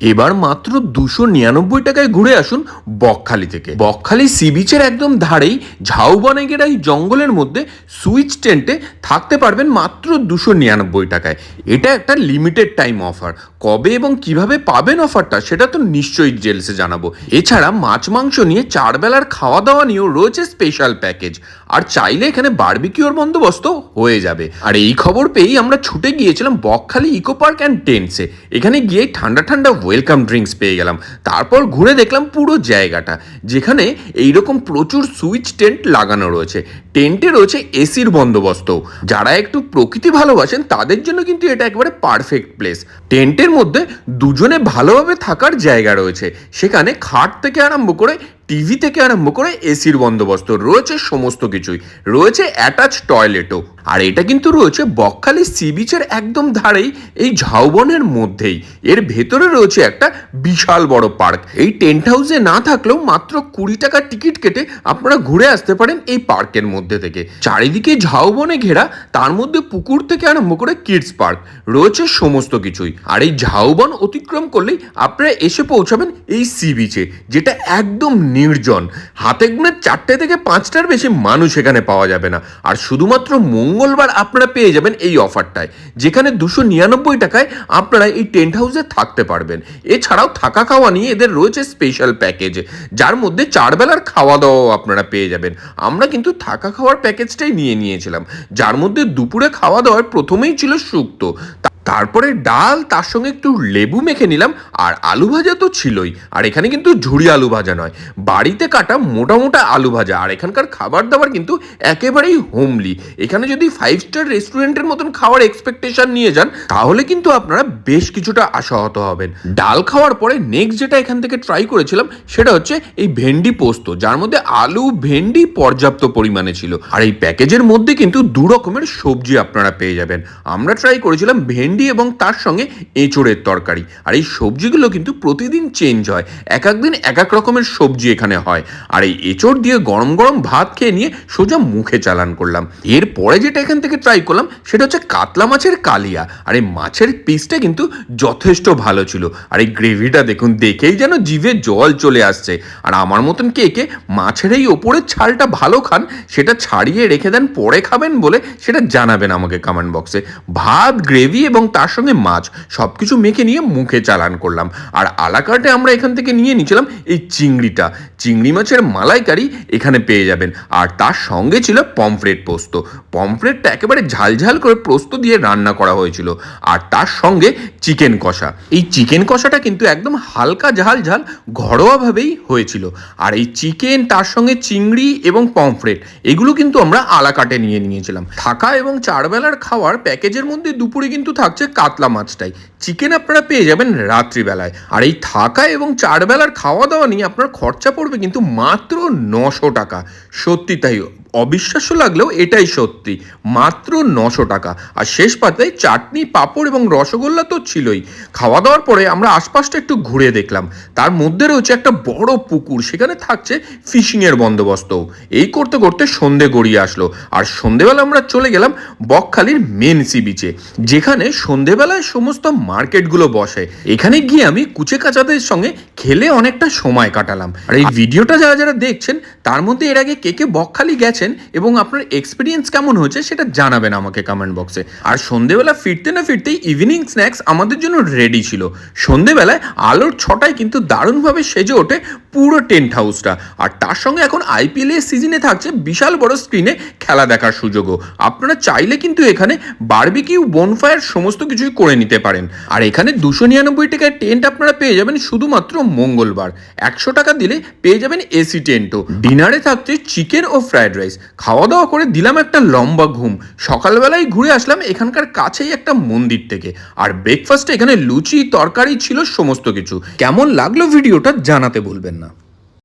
এবার মাত্র দুশো নিরানব্বই টাকায় ঘুরে আসুন বকখালি থেকে। বকখালি সি বিচের একদম ধারেই ঝাউবনে ঘেরা এই জঙ্গলের মধ্যে সুইচ টেন্টে থাকতে পারবেন মাত্র দুশো নিরানব্বই টাকায়। এটা একটা লিমিটেড টাইম অফার কবে এবং কীভাবে পাবেন অফারটা সেটা তো নিশ্চয়ই জেলসে জানাব। এছাড়া মাছ মাংস নিয়ে চার বেলার খাওয়া দাওয়া নিয়েও রয়েছে স্পেশাল প্যাকেজ আর চাইলে এখানে বারবিকিউর বন্দোবস্ত হয়ে যাবে। আর এই খবর পেয়েই আমরা ছুটে গিয়েছিলাম বকখালি ইকো পার্ক অ্যান্ড টেন্টসে এখানে গিয়ে ঠান্ডা ঠান্ডা ওয়েলকাম ড্রিঙ্কস পেয়ে গেলাম। তারপর ঘুরে দেখলাম পুরো জায়গাটা, যেখানে এইরকম প্রচুর সুইচ টেন্ট লাগানো রয়েছে। টেন্টে রয়েছে এসির বন্দোবস্ত যারা একটু প্রকৃতি ভালোবাসেন, তাদের জন্য কিন্তু এটা একেবারে পারফেক্ট প্লেস টেন্টের মধ্যে দুজনে ভালোভাবে থাকার জায়গা রয়েছে। সেখানে খাট থেকে আরম্ভ করে টিভি থেকে আরম্ভ করে এসির বন্দোবস্ত রয়েছে সমস্ত কিছুই। রয়েছে অ্যাটাচ টয়লেটও আর এটা কিন্তু রয়েছে বকখালি সি বিচের একদম ধারেই, এই ঝাউবনের মধ্যেই। এর ভেতরে রয়েছে একটা বিশাল বড় পার্ক। এই টেন্ট হাউসে না থাকলেও মাত্র কুড়ি টাকার টিকিট কেটে আপনারা ঘুরে আসতে পারেন এই পার্কের মধ্যে থেকে। চারিদিকে ঝাউবনে ঘেরা, তার মধ্যে পুকুর থেকে আরম্ভ করে কিডস পার্ক রয়েছে সমস্ত কিছুই। আর এই ঝাউবন অতিক্রম করলেই আপনারা এসে পৌঁছাবেন এই সি বিচে, যেটা একদম নির্জন। হাতে গুনে চারটে থেকে পাঁচটার বেশি মানুষ এখানে পাওয়া যাবে না। আর শুধুমাত্র মঙ্গলবার আপনারা পেয়ে যাবেন এই অফারটায়। যেখানে দুশো নিরানব্বই টাকায় আপনারা এই টেন্ট হাউসে থাকতে পারবেন। এছাড়াও থাকা খাওয়া নিয়ে এদের রয়েছে স্পেশাল প্যাকেজ যার মধ্যে চার বেলার খাওয়া দাওয়াও আপনারা পেয়ে যাবেন। আমরা কিন্তু থাকা খাওয়ার প্যাকেজটাই নিয়ে নিয়েছিলাম। যার মধ্যে দুপুরে খাওয়া দাওয়ার প্রথমেই ছিল শুক্তো তা- তারপরে ডাল, তার সঙ্গে একটু লেবু মেখে নিলাম, আর আলু ভাজা তো ছিলই, আর এখানে কিন্তু ঝুড়ি আলু ভাজা নয়। বাড়িতে কাটা মোটা মোটা আলু ভাজা, আর এখানকার খাবার দাবার কিন্তু একেবারেই হোমলি এখানে যদি ফাইভ স্টার রেস্টুরেন্টের মতন খাওয়ার এক্সপেকটেশন নিয়ে যান, তাহলে কিন্তু আপনারা বেশ কিছুটা আশাহত হবেন। ডাল খাওয়ার পরে নেক্সট যেটা এখান থেকে ট্রাই করেছিলাম, সেটা হচ্ছে এই ভেন্ডি পোস্ত, যার মধ্যে আলু, ভেন্ডি পর্যাপ্ত পরিমাণে ছিল। আর এই প্যাকেজের মধ্যে কিন্তু দু রকমের সবজি আপনারা পেয়ে যাবেন। আমরা ট্রাই করেছিলাম ভেন্ডি এবং তার সঙ্গে এঁচোড়ের তরকারি। আর এই সবজিগুলো কিন্তু প্রতিদিন চেঞ্জ হয়। এক এক দিন এক এক রকমের সবজি এখানে হয়। আর এই এঁচোড় দিয়ে গরম গরম ভাত খেয়ে নিয়ে সোজা মুখে চালান করলাম। এরপরে যেটা এখান থেকে ট্রাই করলাম, সেটা হচ্ছে কাতলা মাছের কালিয়া। আর এই মাছের পিসটা কিন্তু যথেষ্ট ভালো ছিল। আর এই গ্রেভিটা দেখুন, দেখেই যেন জিভে জল চলে আসছে। আর আমার মতন কে কে মাছের এই ওপরের ছালটা ভালো খান, সেটা ছাড়িয়ে রেখে দেন, পরে খাবেন বলে সেটা জানাবেন আমাকে কমেন্ট বক্সে ভাত গ্রেভি এবং তার সঙ্গে মাছ সব কিছু মেখে নিয়ে মুখে চালান করলাম। আর আলাকার্টে আমরা এখান থেকে নিয়ে নিয়েছিলাম এই চিংড়িটা। চিংড়ি মাছের মালাইকারি এখানে পেয়ে যাবেন। আর তার সঙ্গে ছিল পমফ্রেট পোস্ত। পমফ্রেটটা একেবারে ঝালঝাল করে পোস্ত দিয়ে রান্না করা হয়েছিল। আর তার সঙ্গে চিকেন কষা। এই চিকেন কষাটা কিন্তু একদম হালকা ঝাল ঝাল ঘরোয়াভাবেই হয়েছিল। আর এই চিকেন, তার সঙ্গে চিংড়ি এবং পমফ্রেট, এগুলো কিন্তু আমরা আলাকাটে নিয়ে নিয়েছিলাম। থাকা এবং চারবেলার খাওয়ার প্যাকেজের মধ্যে দুপুরে কিন্তু থাকছে কাতলা মাছটাই। চিকেন আপনারা পেয়ে যাবেন রাত্রিবেলায়। আর এই থাকা এবং চারবেলার খাওয়া দাওয়া নিয়ে আপনার খরচা পড়বে কিন্তু মাত্র নশো টাকা। সত্যি তাই অবিশ্বাস্য লাগলেও এটাই সত্যি। মাত্র নশো টাকা। আর শেষ পাতায় চাটনি পাঁপড় এবং রসগোল্লা তো ছিলই। খাওয়া দাওয়ার পরে আমরা আশপাশটা একটু ঘুরে দেখলাম। তার মধ্যে রয়েছে একটা বড় পুকুর। সেখানে থাকছে ফিশিংয়ের বন্দোবস্তও এই করতে করতে সন্ধে গড়িয়ে আসলো। আর সন্ধেবেলা আমরা চলে গেলাম বকখালির মেন সি বিচে যেখানে সন্ধেবেলায় সমস্ত মার্কেটগুলো বসে। এখানে গিয়ে আমি কুচে কাচাদের সঙ্গে খেলে অনেকটা সময় কাটালাম। আর এই ভিডিওটা যারা যারা দেখছেন তার মধ্যে এর আগে কে কে বকখালি গেছেন এবং আপনার এক্সপিরিয়েন্স কেমন হয়েছে সেটা জানাবেন আমাকে কমেন্ট বক্সে আর সন্ধেবেলা ফিরতে না ফিরতেই ইভিনিং স্ন্যাক্স আমাদের জন্য রেডি ছিল। সন্ধেবেলায় আলোর ছটায় কিন্তু দারুণভাবে সেজে ওঠে পুরো টেন্ট হাউসটা। আর তার সঙ্গে এখন আইপিএল এর সিজনে থাকছে বিশাল বড় স্ক্রিনে খেলা দেখার সুযোগও। আপনারা চাইলে কিন্তু এখানে বারবিকিউ, বনফায়ার সমস্ত কিছুই করে নিতে পারেন। আর এখানে দুশো নিরানব্বই টাকায় টেন্ট আপনারা পেয়ে যাবেন শুধুমাত্র মঙ্গলবার। একশো টাকা দিলে পেয়ে যাবেন এসি টেন্টও। ডিনারে থাকছে চিকেন ও ফ্রাইড রাইস। খাওয়া দাওয়া করে দিলাম একটা লম্বা ঘুম। সকালবেলায় ঘুরে আসলাম এখানকার কাছেই একটা মন্দির থেকে। আর ব্রেকফাস্টে এখানে লুচি, তরকারি ছিল সমস্ত কিছু। কেমন লাগল ভিডিওটা জানাতে বলবেন